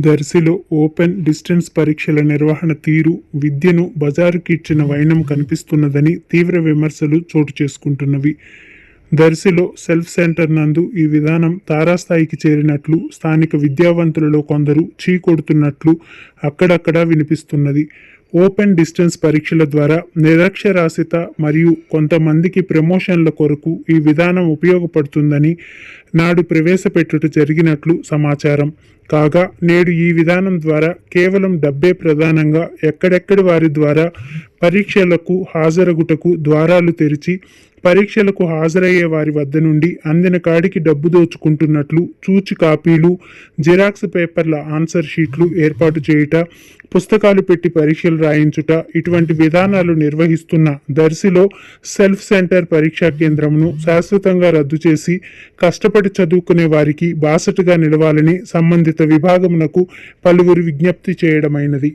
దర్శిలో open distance పరీక్షల నిర్వహణ తీరు విద్యను బజారుకి ఇచ్చిన వైనం కనిపిస్తున్నదని తీవ్ర విమర్శలు చోటు చేసుకుంటున్నవి. దర్శిలో సెల్ఫ్ సెంటర్ నందు ఈ విధానం తారాస్థాయికి చేరినట్లు స్థానిక విద్యావంతులలో కొందరు చీకొడుతున్నట్లు అక్కడక్కడా వినిపిస్తున్నది. ఓపెన్ డిస్టెన్స్ పరీక్షల ద్వారా నిరక్షరాస్యత మరియు కొంతమందికి ప్రమోషన్ల కొరకు ఈ విధానం ఉపయోగపడుతుందని నాడు ప్రవేశపెట్టుట జరిగినట్లు సమాచారం. కాగా నేడు ఈ విధానం ద్వారా కేవలం డబ్బే ప్రధానంగా ఎక్కడెక్కడి వారి ద్వారా పరీక్షలకు హాజరగుటకు ద్వారాలు తెరిచి పరీక్షలకు హాజరయ్యే వారి వద్ద నుండి అందిన కాడికి డబ్బు దోచుకుంటున్నట్లు చూచి కాపీలు జిరాక్స్ పేపర్ల ఆన్సర్ షీట్లు ఏర్పాటు చేయుట పుస్తకాలు పెట్టి పరీక్షలు రాయించుట ఇటువంటి విధానాలు నిర్వహిస్తున్న దర్శిలో సెల్ఫ్ సెంటర్ పరీక్షా కేంద్రంను శాశ్వతంగా రద్దు చేసి కష్టపడి చదువుకునే వారికి బాసటగా నిలవాలని సంబంధిత విభాగమునకు పలువురు విజ్ఞప్తి చేయడమైనది.